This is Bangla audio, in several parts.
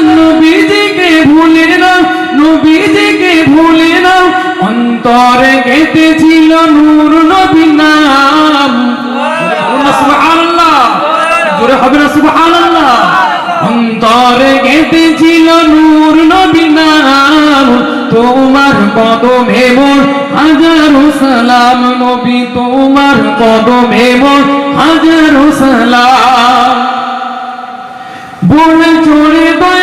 নবীজিকে ভুলে না নবীজিকে ভুলে না অন্তরে গেতেছিল নূর নবী নাম। নূর নবী নাম। তোমার কদমে মোর হাজারো সালাম নবী, তোমার কদমে মোর হাজারো সালাম। বলে চড়ে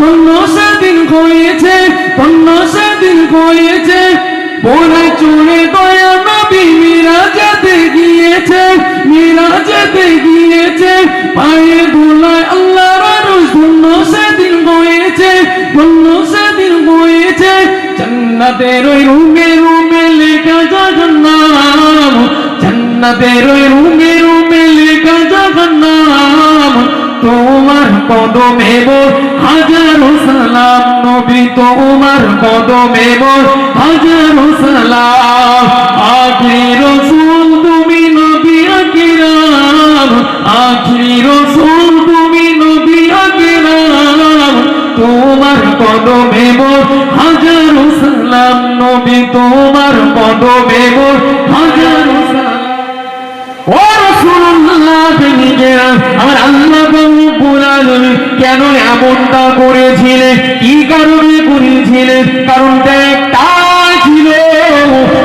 ধন্য সেদিন হয়েছে ধন্য সেদিন হয়েছে বলে গিয়েছে সেদিন হয়েছে ধন্য সেদিন হয়েছে জান্নাতের ওই রুমে রুমে লেখা জগন্নাম, জান্নাতের ওই রুমে রুমে লেখা জগন্নাম। তোমার কদমে মোর সালাম নবী তোমার কদমে মোর। হাজারো সালাম আখিরি রসুল তুমি নবী আকিরাম। আখিরি রসুল তুমি নবী আকিরাম। তোমার কদমে মোর। হাজারো সালাম নবী তোমার কদমে মোর। হাজারো সালাম। ও রাসূলুল্লাহ নিজেরা, আমার আল্লাহ রব্বুল আলামিন কেন এমনটা করেছিলেন কি কারণে করেছিলেন কারণটা একটাই ছিল।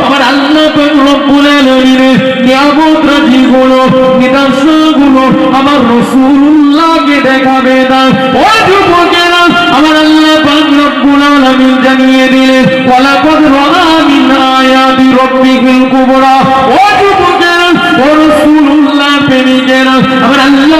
আমার আল্লাহ রব্বুল আলামিনের নিয়ামত রাজিগুলো, নিদর্শনগুলো আমার রাসূলুল্লাহকে দেখাবে না। ও যুবকেরা, আমার আল্লাহ পাক রব্বুল জানিয়ে দিলেন, ওয়ালাকাদ রাআ মিন আয়াতি কুবরা। ও যুবকেরা, ও রাসূলুল্লাহ প্রেমিকেরা, আমার আল্লাহ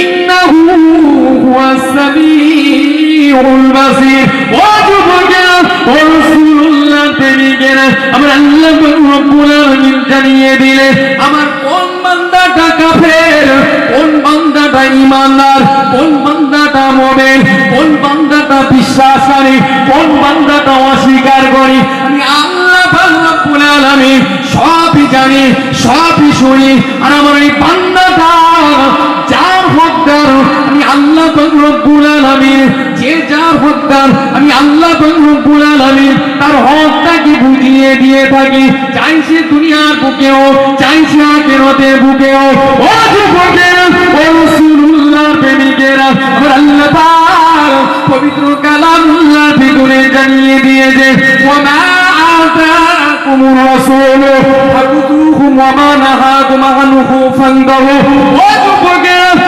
ইন্নাহু হুয়াস সামিউল বাসীর। কোন বান্দাটা বান্দাটা ঈমানদার, কোন বান্দাটা বিশ্বাসী অস্বীকার করে আমি আল্লাহ রব্বুল আলামিন সবই জানি, সবই শুনি, আর আমার এই বান্দাটা যার হকদার আমি আল্লাহ পাক রব্বুল আলামিন যে যার হকদার আমি আল্লাহ পাক রব্বুল আলামিন তার হকটাকে বুঝিয়ে দিয়ে থাকি চাই সে দুনিয়ার বুকেও চাই সে আখিরাতের বুকেও ও যুবকেরা ও রাসূলুল্লাহ প্রেমিকেরা আমার আল্লাহ পাক পবিত্র কালামুল্লাহ ভিতরে জানিয়ে দিয়েছে ওমা آتاكم الرسول فخذوه وما نهاكم عنه فانتهوا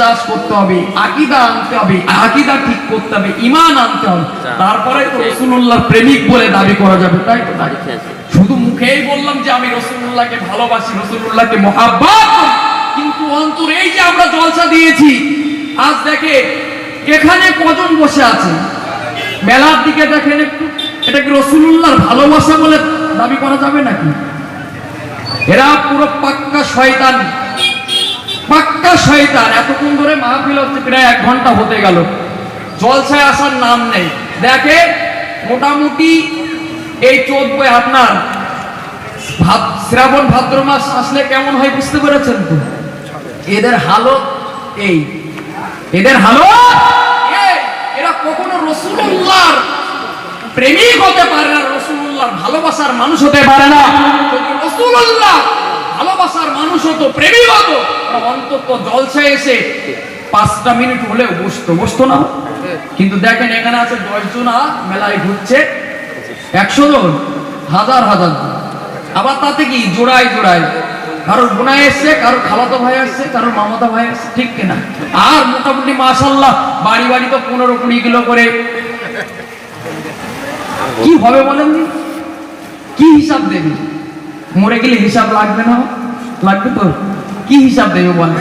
বিশ্বাস করতে হবে আকিদা আনতে হবে আকীদা ঠিক করতে হবে ঈমান আনতে হবে। তারপরে তো রাসূলুল্লাহর প্রেমিক বলে দাবি করা যাবে তাই তো? শুধু মুখেই বললাম যে আমি রসুল্লাহকে ভালোবাসি রসুল্লাহকে মহাব্বত কিন্তু অন্তরে এই যে আমরা জলসা দিয়েছি আজ দেখে এখানে কজন বসে আছে? মেলার দিকে দেখেন একটু এটা কি রসুল্লাহর ভালোবাসা বলে দাবি করা যাবে নাকি? এরা পুরো পাক্কা শয়তান। পাক্কা শয়তান, এতক্ষণ ধরে মাহফিল হচ্ছে, প্রায় এক ঘণ্টা হতে গেল। জলসায় আসার নাম নেই। দেখে, মোটামুটি এই চোদ্দ আপনার ভাদ, শ্রাবণ ভাদ্র মাস আসলে কেমন হয় বুঝতে পেরেছেন তো? এদের হালত এই। এদের হালত। এরা কখনো রসুল্লাহর প্রেমিক হতে পারে না রসুল্লাহর ভালোবাসার মানুষ হতে পারে না। রসুল্লাহ ভালোবাসার মানুষ হতো, প্রেমিক হতো অন্তত আবার তাতে কি? জোড়ায় জোড়ায়। কারোর এসছে, কারোর খালাতো ভাই আসছে, কারোর ভাই আসছে, ঠিক কিনা? আর মোটামুটি মাশাল্লাহ বাড়ি বাড়ি তো পনেরো কুড়ি কিলো করে। কি হবে বলেন কি হিসাব দেবে মরে গেলে হিসাব লাগবে না? লাগবে তো? কি হিসাব দেবে বলেন?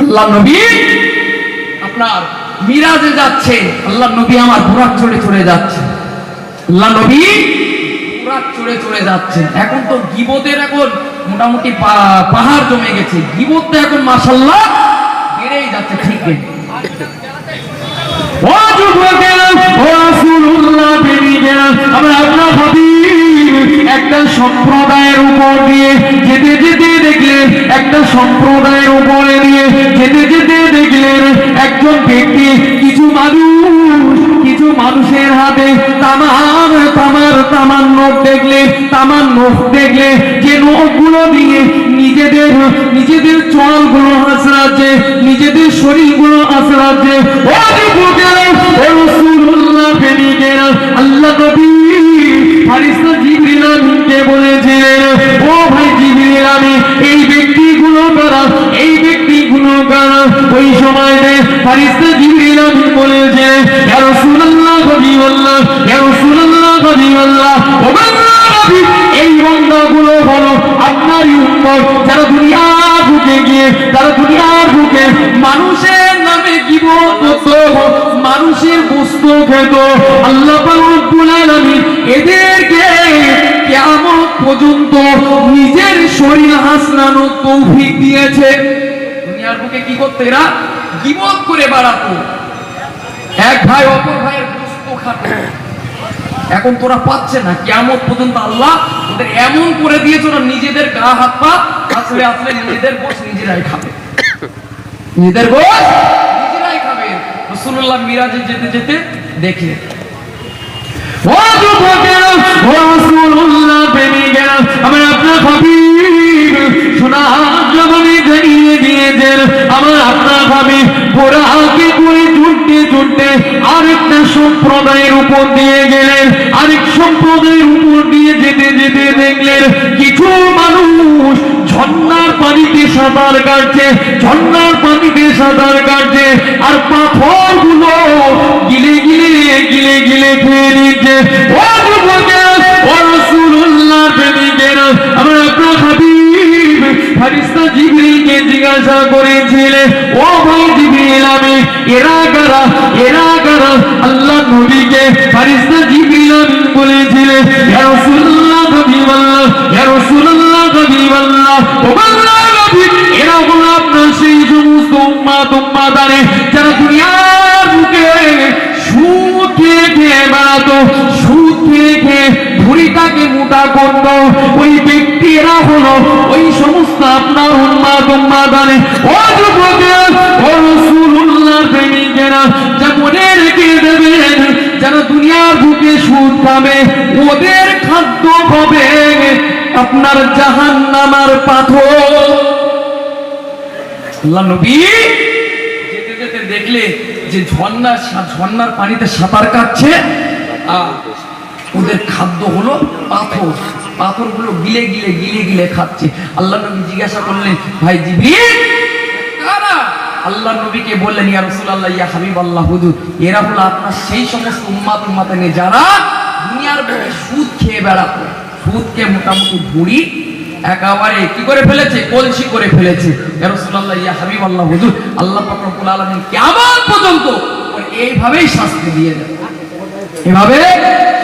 আল্লাহ নবী আপনার মিরাজে যাচ্ছে। আল্লাহ নবী আমার বুরাক চড়ে চড়ে যাচ্ছে। আল্লাহ নবী চড়ে চড়ে যাচ্ছে। এখন তো গিবতের এখন মোটামুটি পাহাড় জমে গেছে। গিবত তো এখন মাশাল্লাহ বেড়েই যাচ্ছে ঠিক আমরা আপনার হাবিব একটা সম্প্রদায়ের উপর দিয়ে যেতে যেতে দেখলেন একটা সম্প্রদায়ের উপরে দিয়ে যেতে যেতে দেখলেন একজন ব্যক্তি কিছু মানুষ, কিছু মানুষের হাতে তামার তামার তামার নখ দেখলে, তামার নখ দেখলে যে নখগুলো দিয়ে নিজেদের নিজেদের চলগুলো আঁচড়াচ্ছে নিজেদের শরীরগুলো বেরিয়ে আল্লাহ নবী ফারিস্তা জিবরিল আমিনকে বলেছিলেন ও ভাই জিবরিল, আমি এই ব্যক্তিগুলো কারা এই ব্যক্তিগুলো কারা ওই সময়তে ফারিস্তা জিবরিল আমিন বলেছেন ইয়া রাসূলুল্লাহ, হাবিবাল্লাহ, ইয়া রাসূলুল্লাহ, হাবিবাল্লাহ এই বান্দাগুলো হলো আপনারই উম্মত যারা দুনিয়া বুকে গিয়ে, যারা দুনিয়ার বুকে মানুষের নামে জীবন মানুষের বস্তু খেত, আল্লাহ রব্বুল আলামিন এদেরকে কেমন পর্যন্ত নিজের শরীর হাসনানোর তৌফিক দিয়েছে। দুনিয়ার বুকে কি করতে এরা? গিবত করে বেড়াতো। এক ভাই, অপর ভাইয়ের বস্তু খাতো। এখন তোরা পাচ্ছে না। কেমন পর্যন্ত আল্লাহ ওদের এমন করে দিয়েছে, ওরা নিজেদের গা, হাত, পা আসলে আসলে নিজেদের গোস নিজেরাই খাবে। নিজেদের গোস নিজেরাই খাবে। রসুল্লাহ মিরাজে যেতে যেতে দেখে ও যুবকেরা ও রাসূলুল্লাহ প্রেমিকেরা আমার আপনার হাবিব সোনা জবানি জানিয়ে দিয়েছেন। আমার আপনার হাবিব পোড়াকে করে ছুটতে ছুটতে আরেকটা সম্প্রদায়ের উপর দিয়ে গেলেন। আরেক সম্প্রদায়ের উপর দিয়ে যেতে যেতে দেখলেন, কিছু মানুষ ঝর্ণার পানিতে সাঁতার কাটছে, ঝর্ণার পানিতে সাঁতার কাটছে, আর পাথরগুলো গিলে গিলে গিলে গিলে খেয়ে নিচ্ছে। আমার আপনার হাবিব জিবরিলকে জিজ্ঞাসা করেছিলেন ও ভাই জিবরিল আমি এরা কারা এরা কারা আল্লাহ নবীকে ফারিস্তা জিবরিল বলেছিলেন ইয়া রাসূলুল্লাহ হাবিবাল্লাহ ইয়া রাসূলুল্লাহ হাবিবাল্লাহ ও আল্লাহ আপনার জাহান্নামার পাথর। আল্লাহ নবী, যেতে যেতে দেখলে যে ঝর্ণা, ঝর্ণার পানিতে সাঁতার কাটছে ওদের খাদ্য হলো পাথর। পাথরগুলো গিলে গিলে গিলে গিলে খাচ্ছে। আল্লাহ নবী জিজ্ঞাসা করলেন, ভাই জিবি আল্লাহ নবীকে বললেন, ইয়া রাসূলুল্লাহ, ইয়া হাবিবাল্লাহ, হুজুর, এরা হলো আপনার সেই সমস্ত উম্মাত উম্মাতানে যারা দুনিয়ার সুদ খেয়ে বেড়াতো। সুদকে মোটামুটি ভুড়ি একেবারে কি করে ফেলেছে? কলসি করে ফেলেছে। আল্লাহ আলামিন পর্যন্ত এইভাবেই শাস্তি দিয়ে যাবে। এভাবে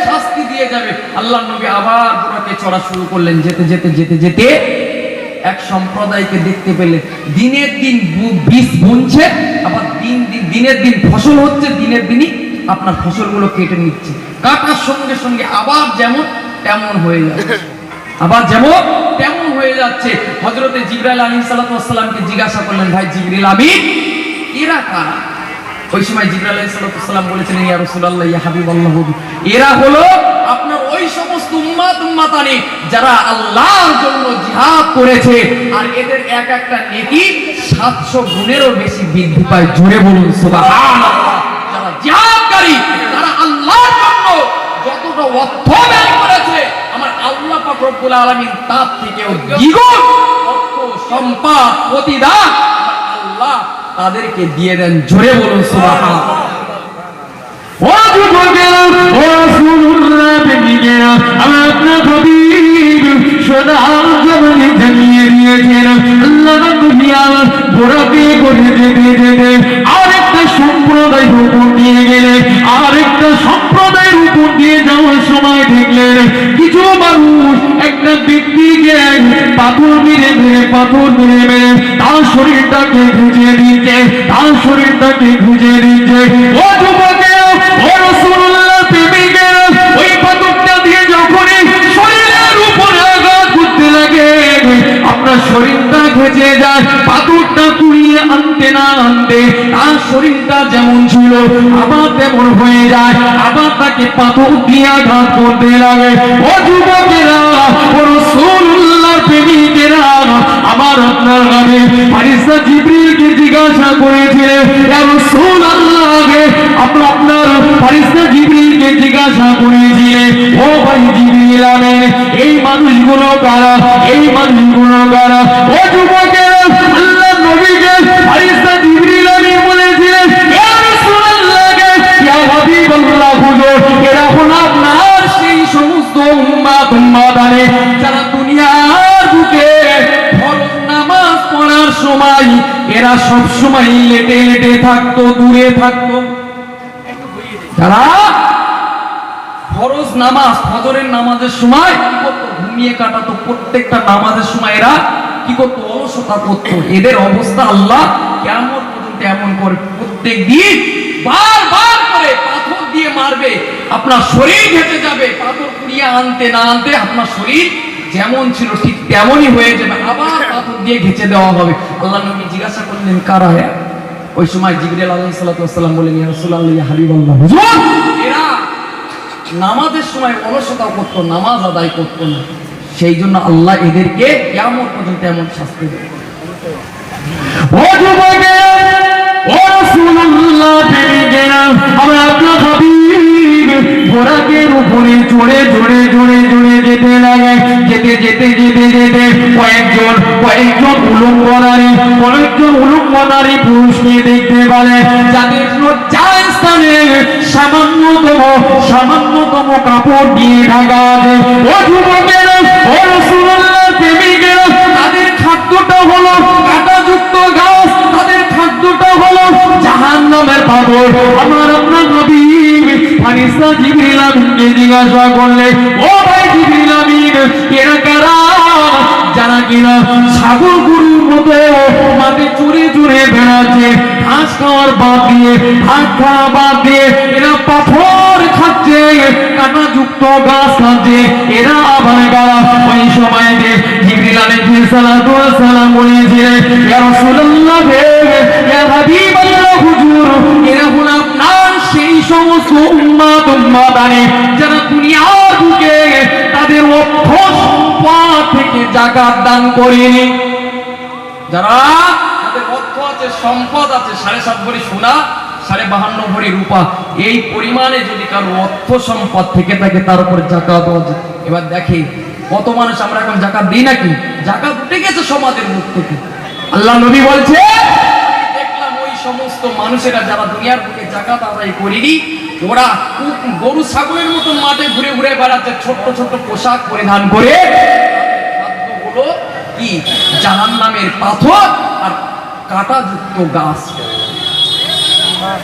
শাস্তি দিয়ে যাবে। আল্লাহ নবী আবার বুড়াকে চড়া শুরু করলেন। যেতে যেতে যেতে যেতে এক সম্প্রদায়কে দেখতে পেলে দিনের দিন বীজ বুনছে, আবার দিন দিন, দিনের দিন ফসল হচ্ছে, দিনের দিনই আপনার ফসলগুলো কেটে নিচ্ছে। কাটার সঙ্গে সঙ্গে আবার যেমন তেমন হয়ে যাচ্ছে। আবার যেমন তেমন হয়ে যাচ্ছে হজরতে জিবরাইল আলী সাল্লামকে জিজ্ঞাসা করলেন, ভাই জিবরিল আমি এরা কারা? ওই সময় জিবরাইল আলী সাল্লাম বলেছিলেন ইয়া রাসূলুল্লাহ, ইয়া হাবিবাল্লাহ এরা হলো আপনার ওই সমস্ত উম্মাত উম্মাতানি যারা আল্লাহর জন্য জিহাদ করেছে, আর এদের এক একটা নেকি 700 গুণেরও বেশি বৃদ্ধি পায়। জোরে বলুন, সুবহানাল্লাহ যারা জিহাদকারী তারা আল্লাহর জন্য যতটা অর্থ ব্যয় করেছে। আমার আল্লাহ পাক রব্বুল আলামিন তার থেকেও দ্বিগুণ অর্থ সম্পদ প্রতিদান আল্লাহ তাদেরকে দিয়ে দেন। জোরে বলুন, সুবহানাল্লাহ। আমার কিছু মানুষ একটা ব্যক্তিকে পাথর মেরে মেরে, পাথর মেরে মেরে তার শরীরটাকে খুঁজে দিচ্ছে, তার শরীরটাকে খুঁজে দিচ্ছে। ও যুবকেরা, ও রাসূলুল্লাহ ঘেঁচে যায়, পাথরটা কুড়িয়ে আনতে না আনতে, তার শরীরটা যেমন ছিল, আবার তেমন হয়ে যায়। আবার তাকে পাথর দিয়ে আঘাত করতে লাগে। ও যুবকেরা প্রেমিকেরা আমার আপনার গানে ফারিস্তা জিবরিলকে জিজ্ঞাসা করেছিলেন আপনার ফারিস্তা জিবরিলকে জিজ্ঞাসা করেছিলেন ও ভাই জিবরিল আমিন, এই মানুষগুলো কারা? এই মানুষগুলো কারা? ও যুবকেরা আল্লাহ নবীকে ফারিস্তা জিবরিল আমিন বলেছিলেন এরা হলো আপনার সেই সমস্ত উম্মাত এরা সব সময় লেটে লেটে থাকতো, দূরে থাকতো। যারা ফরজ নামাজ, ফজরের নামাজের সময় ঘুমিয়ে কাটাতো। প্রত্যেকটা নামাজের সময় এরা কি করতো? অলসতা করতো। এদের অবস্থা আল্লাহ কেমন পর্যন্ত এমন করে প্রত্যেক দিন বারবার করে পাথর দিয়ে মারবে। আপনার শরীর ঘেটে যাবে। পাথর কুড়িয়ে আনতে না আনতে আপনার শরীর যেমন ছিল ঠিক তেমনই হয়ে যাবে। আবার পাথর দিয়ে ঘেচে দেওয়া হবে। আল্লাহ নবী জিজ্ঞাসা করলেন, কারা হ্যাঁ? ওই সময় বলেন নামাজের সময় অলসতা করতো, নামাজ আদায় করতো না। সেই জন্য আল্লাহ এদেরকে কেমন পর্যন্ত এমন শাস্তি দেবে আমরা আপনার ঘোড়াকের উপরে চড়ে চড়ে চড়ে চড়ে যেতে লাগে। যেতে যেতে যেতে যেতে কয়েকজন কয়েকজন উলঙ্গ নারী কয়েকজন উলঙ্গ নারী পুরুষকে দেখতে পারে। যাদের সামান্যতম সামান্যতম কাপড় দিয়ে ঢাকা আছে। প্রেমিকেরা, তাদের হলো তাদের হলো আমার আপনার নবী ফারিস্তা জিবরিল আমিনকে জিজ্ঞাসা করলে, ও ভাই জিবরিল আমিন, এরা কারা? যারা কিনা ছাগল গরুর মতো মাঠে চুরে চুরে বেড়াচ্ছে, ঘাস খাওয়ার বাদ দিয়ে, ভাত খাওয়া বাদ দিয়ে, এরা পাথর খাচ্ছে, কাটা যুক্ত গাছ খাচ্ছে এরা আবার গাড়া ওই সময় যে জিবরিল আলাইহিস সালাতু ওয়াস সালাম বলেছিলেন, ইয়া রাসূলুল্লাহ হে ইয়া হাবিবাল্লাহ হুজুর, এরা হলো সেই সমস্ত উম্মাত উম্মাদানি যারা দুনিয়ার বুকে তাদের অর্থ সম্পদ থেকে জাকাত দান করেনি যারা অর্থ আছে, সম্পদ আছে, সাড়ে সাত ভরি সোনা, সাড়ে বাহান্ন ভরি রূপা, এই পরিমাণে যদি কারও অর্থ সম্পদ থেকে থাকে, তার এবার দেখি কত মানুষ আমরা এখন জাকাত দিই নাকি? জাকাত উঠে গেছে সমাজের আল্লাহ নবী বলছে সমস্ত মানুষেরা যারা দুনিয়ার বুকে জাকাত আদায় করিনি, ওরা গরু, ছাগলের মতো মাঠে ঘুরে ঘুরে বেড়াচ্ছে, ছোট্ট ছোট্ট পোশাক পরিধান করে। খাদ্যগুলো কি? জাহান নামের পাথর আর গাছ। আমার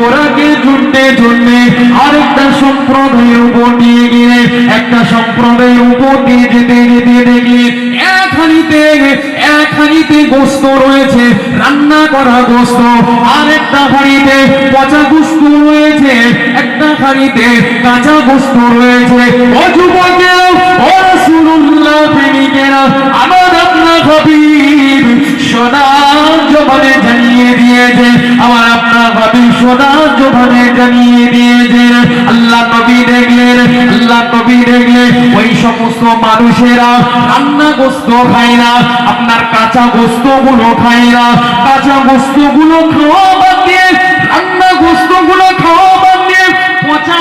হাবিব ঝুঁটে ঝুঁটে আরেকটা সম্প্রদায়ের উপর দিয়ে গেলে একটা সম্প্রদায়ের উপর দিয়ে যেতে যেতে হানিতে গোস্ত রয়েছে, রান্না করা গোস্ত। আরেকটা হাড়িতে পচা গোস্ত রয়েছে, একটা হাড়িতে কাঁচা গোস্ত রয়েছে। ও যুবকেরা ও রাসূলুল্লাহ প্রেমিকেরা আমার আপনার হাবিব জানিয়ে আমার আপনার জানিয়ে আল্লাহ নবী দেখলেন আল্লাহ নবী দেখলেন ওই সমস্ত মানুষেরা রান্না গোস্ত খায় না, আপনার কাঁচা গোস্তগুলো খায় না, কাঁচা গোস্তগুলো খাওয়া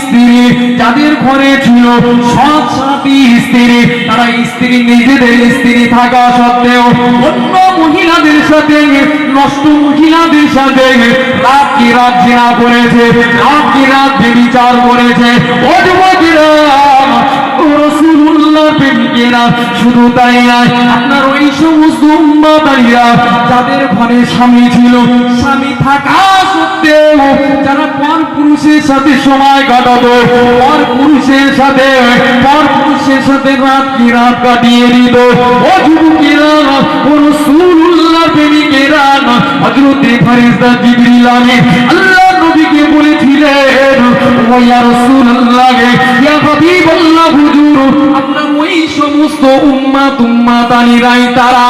স্ত্রী যাদের ঘরে ছিল স্ত্রী, তারা স্ত্রী, নিজেদের স্ত্রী থাকা সত্ত্বেও অন্য মহিলাদের সাথে, নষ্ট মহিলাদের সাথে রাত কি রাত করেছে রাত কি রাত বিচার করেছে ও রাসূলুল্লাহ প্রেমিকেরা শুধু তাই নয়, আপনার ওই সমস্ত উম্মাতারিরা যাদের ঘরে স্বামী ছিল, স্বামী থাকা সত্ত্বেও যারা পর পুরুষের সাথে সময় কাটাতো, পর পুরুষের সাথে, পর পুরুষের সাথে রাত কি রাত কাটিয়ে দিত। ও যুবকেরা, ও রাসূলুল্লাহ প্রেমিকেরা, হযরতে ফারিস্তা জিবরিল আমিন, আল্লাহ নবীকে বলেছিলেন ইয়া হাবিবাল্লাহ, হুজুর আপনার ওই সমস্ত উম্মাত উম্মাতানিরাই তারা।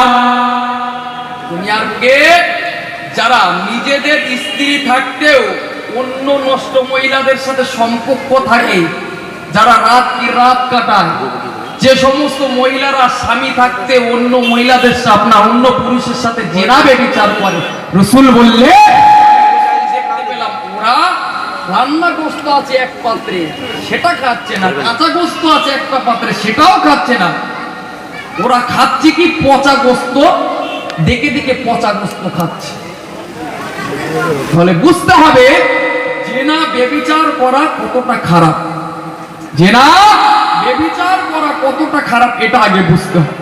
দুনিয়ার বুকে যারা নিজেদের স্ত্রী থাকতেও অন্য নষ্ট মহিলাদের সাথে সম্পর্ক থাকে, যারা রাত কি রাত কাটায়। যে সমস্ত মহিলারা স্বামী থাকতে অন্য মহিলাদের সাথে, না, অন্য পুরুষের সাথে জেনাবে বিচার করে। রসুল বললে ওরা রান্না গোস্ত আছে এক পাত্রে সেটা খাচ্ছে না। কাঁচা গোস্ত আছে একটা পাত্রে সেটাও খাচ্ছে না। ওরা খাচ্ছে কি পচা গোস্ত? দেখে দেখে পচা গোস্ত খাচ্ছে। তাহলে বুঝতে হবে জেনা বেবিচার করা কতটা খারাপ। জেনা বেবিচার করা কতটা খারাপ এটা আগে বুঝতে হবে।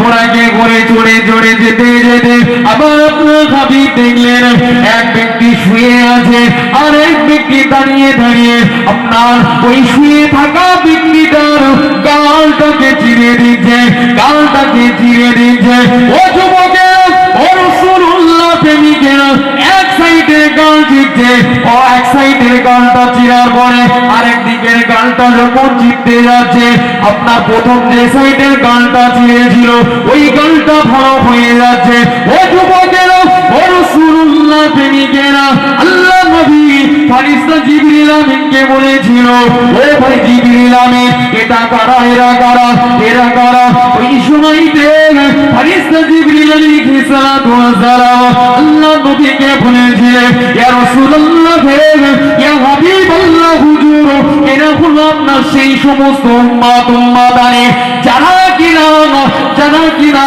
ঘোড়াকে ঘোড়াকে করে দেখলেন, এক ব্যক্তি শুয়ে আছে, আর এক ব্যক্তি দাঁড়িয়ে দাঁড়িয়ে আপনার ওই শুয়ে থাকা ব্যক্তিটার গালটাকে চিরে দিচ্ছে, গালটাকে চিরে দিচ্ছে। ও রসুল্লাহ প্রেমিকেরা এক সাইডের গাল চিপছে ও এক সাইডের গালটা চিরার পরে আরেক দিকের গালটা যখন জিততে যাচ্ছে। আপনার প্রথম যে সাইডের গালটা চিরেছিল ওই গালটা ভালো হয়ে যাচ্ছে। ও যুবকেরা, ও রসুল্লাহ প্রেমিকেরা, আল্লাহ ফারিস্তা জিবরিল আমিনকে বলেছিল? ও ভাই জিবরিল আমিন, এটা করা, এরা করা এরা করা? ওই সময়তে ফেরেশতা জিবরিল আলাইহিস সালাতু ওয়াসালাম আল্লাহ নবীকে বলেছিলেন, ইয়া রাসূলুল্লাহ ইয়া হাবিবাল্লাহ এরা হলো আপনার সেই সমস্ত উম্মাত উম্মাদানি যারা কিনা যারা কিনা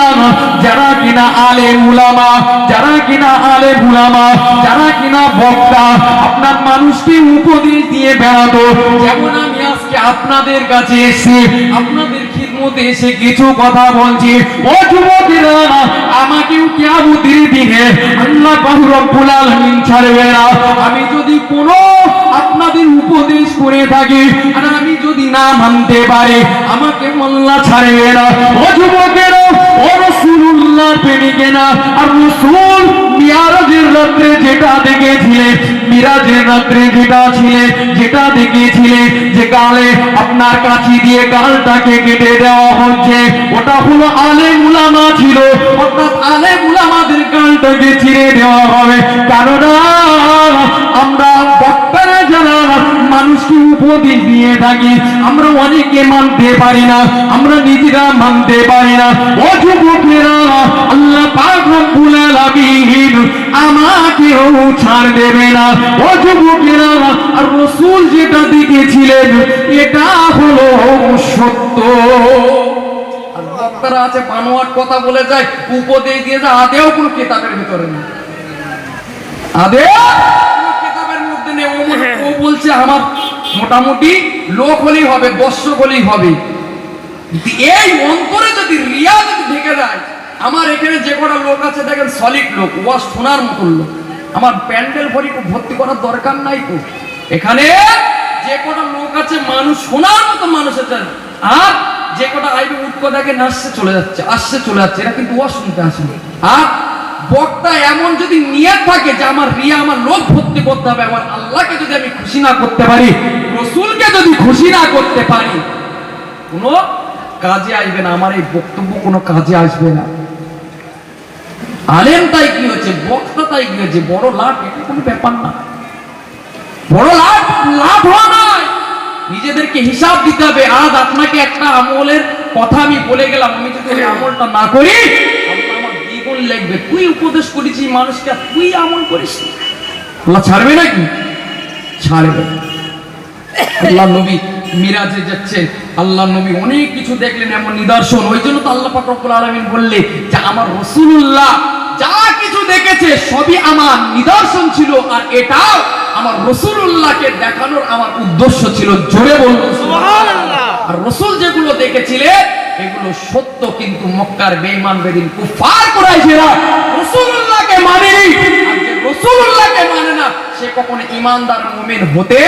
যারা কিনা আলে উলামা, যারা কিনা আলে উলামা, যারা কিনা বক্তা, আপনার মানুষকে উপদেশ দিয়ে বেড়াতো। যেমন আমি আজকে আপনাদের কাছে এসে আপনাদের খিদমতে এসে কিছু কথা বলছি। ও যুবকেরা, আমাকেও কিয়ামতের দিনে আল্লাহ পাক রব্বুল আলামিন ছাড়বে না। আমি যদি কোনো আপনাদের উপদেশ করে থাকি। আর আমি যদি না মানতে পারি, আমাকে মোল্লা ছাড়বে না, ও যুবকেরা, ও রাসূলুল্লাহ প্রেমিকেরা আর রাসূল রাত্রে যেটা দেখেছিলেন মিরাজের রাত্রে যেটা ছিলে, যেটা যে গালে আপনার কাছি দিয়ে গালটাকে কেটে দেওয়া হচ্ছে, ওটা হলো আলে মুলামা ছিল। অর্থাৎ আলে মুলামাদের গালটাকে ছিঁড়ে দেওয়া হবে। কারণ আমরা মানুষকে উপদেশ দিয়ে থাকি। আমরা অনেকে মানতে পারি না, আমরা নিজেরা মানতে পারি না। ও আল্লাহ আমাকেও ছাড় দেবে না। ও আর রসুল যেটা দেখেছিলেন, এটা হলো সত্য। বক্তারা আছে বানোয়াট কথা বলে যায়, উপদেশ দিয়ে যায়, আদেও কোনো কেতাবের ভিতরে নেই। আদেও নেই ও বলছে, আমার মোটামুটি লোক হলেই হবে দর্শক হলেই হবে। এই অন্তরে যদি রিয়া যদি ঢেকে যায় আমার এখানে যে কটা লোক আছে, দেখেন সলিড লোক, ও শোনার মতন লোক। আমার প্যান্ডেল ভরি ভর্তি করার দরকার নাই তো। এখানে যে কটা লোক আছে, মানুষ শোনার মতো মানুষ আছে, আর যে কটা আইবে উৎক দেখে আসছে চলে যাচ্ছে আসছে চলে যাচ্ছে। এরা কিন্তু ও শুনতে আসে না। আর বক্তা এমন যদি নিয়ত থাকে যে আমার রিয়া আমার লোক ভর্তি করতে হবে, আমার আল্লাহকে যদি আমি খুশি না করতে পারি, রসুলকে যদি খুশি না করতে পারি, কোনো কাজে আসবে না, আমার এই বক্তব্য কোনো কাজে আসবে না। আলেম তাই কি হচ্ছে, বক্তা তাই কি হচ্ছে, বড় লাভ, এটা কোনো ব্যাপার না। বড় লাভ লাভ হওয়া নয়। নিজেদেরকে হিসাব দিতে হবে, আজ আপনাকে একটা আমলের কথা আমি বলে গেলাম, আমি যদি আমলটা না করি দ্বিগুণ লিখবে তুই উপদেশ করেছিস মানুষকে তুই আমল করিস আল্লাহ ছাড়বে নাকি? ছাড়বে। আল্লাহ নবী মিরাজে যাচ্ছেন আল্লাহ নবী অনেক কিছু দেখলেন, এমন নিদর্শন। ওই জন্য তো আল্লাহ পাক রব্বুল আলামিন বললে যে, আমার রাসূলুল্লাহ যা কিছু দেখেছে, সবই আমার নিদর্শন ছিল, আর এটাও আমার রাসূলুল্লাহকে দেখানোর আমার উদ্দেশ্য ছিল। জোরে বলুন, সুবহানাল্লাহ। আর রাসূল যেগুলো দেখেছিলেন, এগুলো সত্য কিন্তু মক্কার বেঈমান বেদিন কুফার কুরাইশেরা রাসূলুল্লাহকে মানেনি। যে মানে না, সে কখনো ইমানদার মুমিন হতে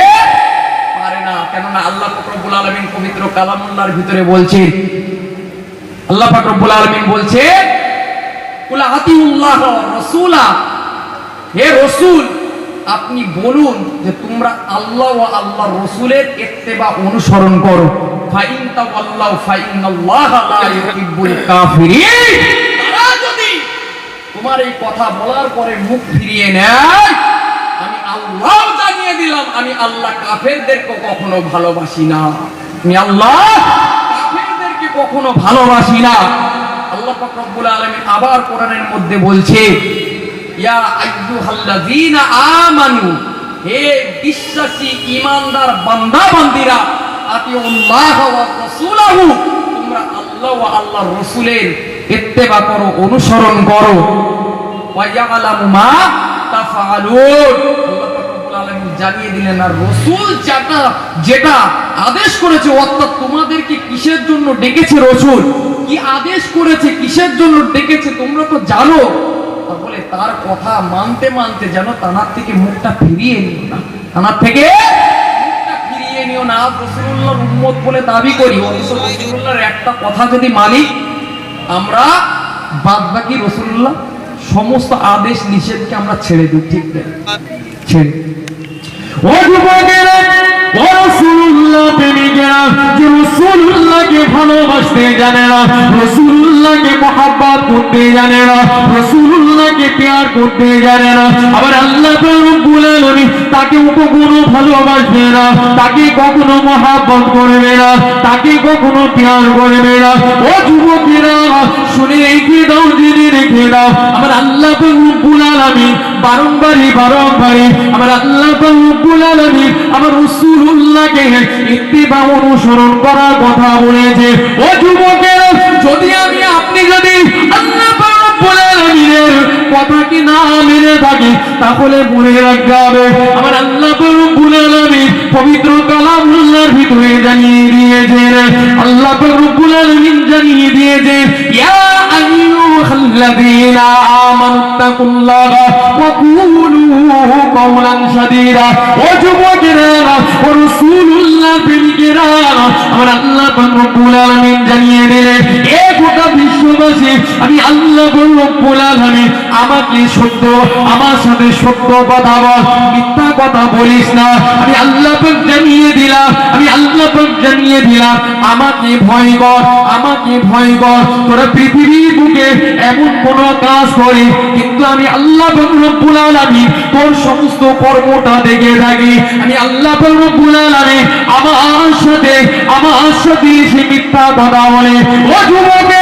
পারে না। কেননা আল্লাহ পাক রব্বুল আলামিন পবিত্র কালামুল্লাহর ভিতরে বলছেন, আল্লাহ পাক রব্বুল আলামিন বলছে রাসূলা। হে রাসূল, আপনি বলুন যে তোমরা আল্লাহ ও আল্লাহ রসুলের ইত্তেবা অনুসরণ করো। ফাইন তাওয়াল্লাহু ফাইনাল্লাহা লা ইউহিব্বুল কাফিরিন। তারা যদি তোমার এই কথা বলার পরে মুখ ফিরিয়ে নেয়, আমি আল্লাহ জানিয়ে দিলাম, আমি আল্লাহ কাফেরদেরকে কখনো ভালোবাসি না। আমি আল্লাহ কাফেরদেরকে কখনো ভালোবাসি না। আল্লাহ পাক রব্বুল আলামিন আবার কোরআনের মধ্যে বলছে, ইয়া আইয়ুহাল্লাযীনা আমানু হে বিশ্বাসী, ঈমানদার বান্দা বান্দিরা আল্লাহ রাসূলের অনুসরণ করো। জানিয়ে দিলেন, আর রাসূল যেটা যেটা আদেশ করেছে, অর্থাৎ তোমাদেরকে কিসের জন্য ডেকেছে রাসূল? কি আদেশ করেছে, কিসের জন্য ডেকেছে, তোমরা তো জানো? তাহলে তার কথা মানতে মানতে যেন তানার থেকে মুখটা ফিরিয়ে নিও না। তানার থেকে ফিরিয়ে নিও না রসুল্লাহর উম্মত বলে দাবি করি রসুল্লাহর একটা কথা যদি মানি, আমরা বাদ বাকি রসুল্লাহ সমস্ত আদেশ নিষেধকে আমরা ছেড়ে দিই, ঠিক না? ছেড়ে ভালোবাসতে জানে না করতে জানে না করতে জানে না, আবার আল্লাহ তাকে কখনো ভালোবাসবে না, তাকে কখনো মহাব্বত করবে না, তাকে কখনো প্যার করবে না। ও যুবকেরা শুনে দাও রেখে দাও। আমার আল্লাহ আমার আল্লাহ আমার অনুসরণ করার কথা বলেছে। ও যুবকেরা, যদি আমি, আপনি যদি আল্লাহ রব্বুল কথা কি না মেনে থাকি, তাহলে মনে রাখতে হবে, আমার আল্লাহ রব্বুল আলামিন পবিত্র কালামুল্লাহর ভিতরে জানিয়ে দিয়েছেন আল্লাহ রব্বুল আলামিন জানিয়ে দিয়েছেন ইয়া আইয়ুহাল্লাযীনা আমানুত্তাকুল্লাহা ওয়া কুলু কওলান সাদীদা ও যুবকেরা ও রাসূলুল্লাহ, প্রেমিকেরা, আমার আল্লাহ রব্বুল আলামিন জানিয়ে দিলেন গোটা বিশ্ববাসী, আমি আল্লাহ রব্বুল আলামিন আমাকে সত্য, আমার সাথে সত্য কথা বল, মিথ্যা কথা বলিস না। আমি আল্লাহ জানিয়ে দিলাম, আমি আল্লাহ জানিয়ে দিলাম আমাকে ভয় কর আমাকে ভয় কর, তোরা পৃথিবীর বুকে এমন কোন কাজ করি কিন্তু আমি আল্লাহ পাক রব্বুল তোর সমস্ত কর্মটা দেখে থাকি। আমি আল্লাহ পাক রব্বুল আমার সাথে আমার সাথে সে মিথ্যা কথা বলে। ও যুবকের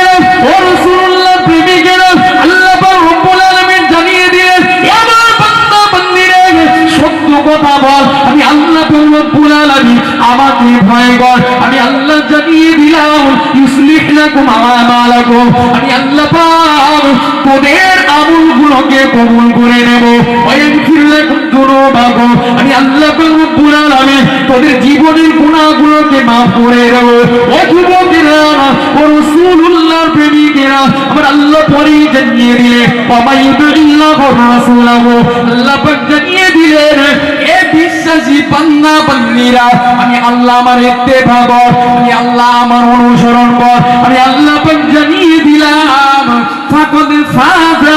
আমি আল্লাহ রব্বুল আলামিন, আমাকে ভয় কর। আমি আল্লাহ জানিয়ে দিলাম ইউসলিহ লাকুম আমালাকুম আমি আল্লাহ পাক তোদের আমলগুলোকে কবুল করে নেব। আমি আল্লাহ আলামিন তোদের জীবনের গুনাহগুলোকে maaf করে দেব। ও যুবকেরা ও রাসূলুল্লাহর প্রেমিকেরা, আমার আল্লাহ পরেই জানিয়ে দিলে পামাইয়ুদুল্লাহ রাসূলাহু। আল্লাহ জানিয়ে দিলেন, এ বিশ্বাসী বান্দা, বান্দিরা, আমি আল্লাহ আমার কর আমি আল্লাহ আমার অনুসরণ কর আমি আল্লাহ জানিয়ে দিলাম, ফাকাদ ফাজা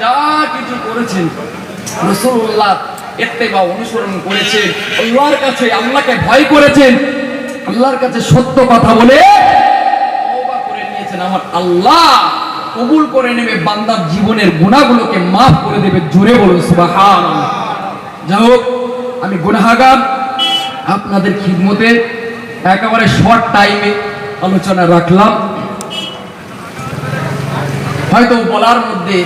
যা কিছু করেছেন রসুল্লাহ এতে বা অনুসরণ করেছেন আল্লাহর কাছে আল্লাহকে ভয় করেছেন, আল্লাহর কাছে সত্য কথা বলে করে নিয়েছেন। আমার আল্লাহ কবুল করে নেবে, বান্দার জীবনের গুণাগুলোকে মাফ করে দেবে, জোরে বলুন সুবাহান যাই হোক, আমি গুনাহাগার, আপনাদের খিদমতে একেবারে শর্ট টাইমে আলোচনা রাখলাম। হয়তো বলার মধ্যে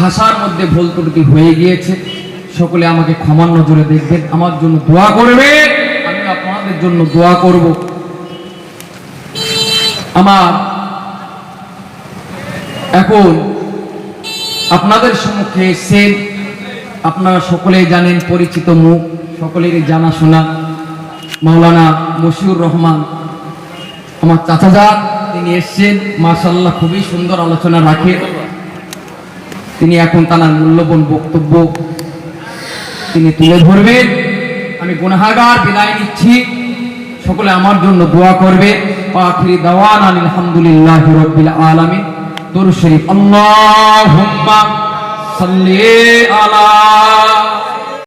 ভাষার মধ্যে ভুল ত্রুটি হয়ে গিয়েছে। সকলে আমাকে ক্ষমার নজরে দেখবেন। আমার জন্য দোয়া করবে আমি আপনাদের জন্য দোয়া করব। আমার এখন আপনাদের সম্মুখে এসছেন আপনারা সকলেই জানেন, পরিচিত মুখ, সকলেরই জানাশোনা। মাওলানা মশিউর রহমান, আমার চাচাজা তিনি এসছেন। মাশাল্লাহ খুবই সুন্দর আলোচনা রাখে। তিনি এখন তার মূল্যবান বক্তব্য তিনি তুলে ধরবেন। আমি গুনাহাগার বিদায় নিচ্ছি। সকলে আমার জন্য দোয়া করবে। আখিরি দাওয়ান আলহামদুলিল্লাহ রব্বিল আলামিন। দরুদ শরীফ। আল্লাহুম্মা সাল্লি আলা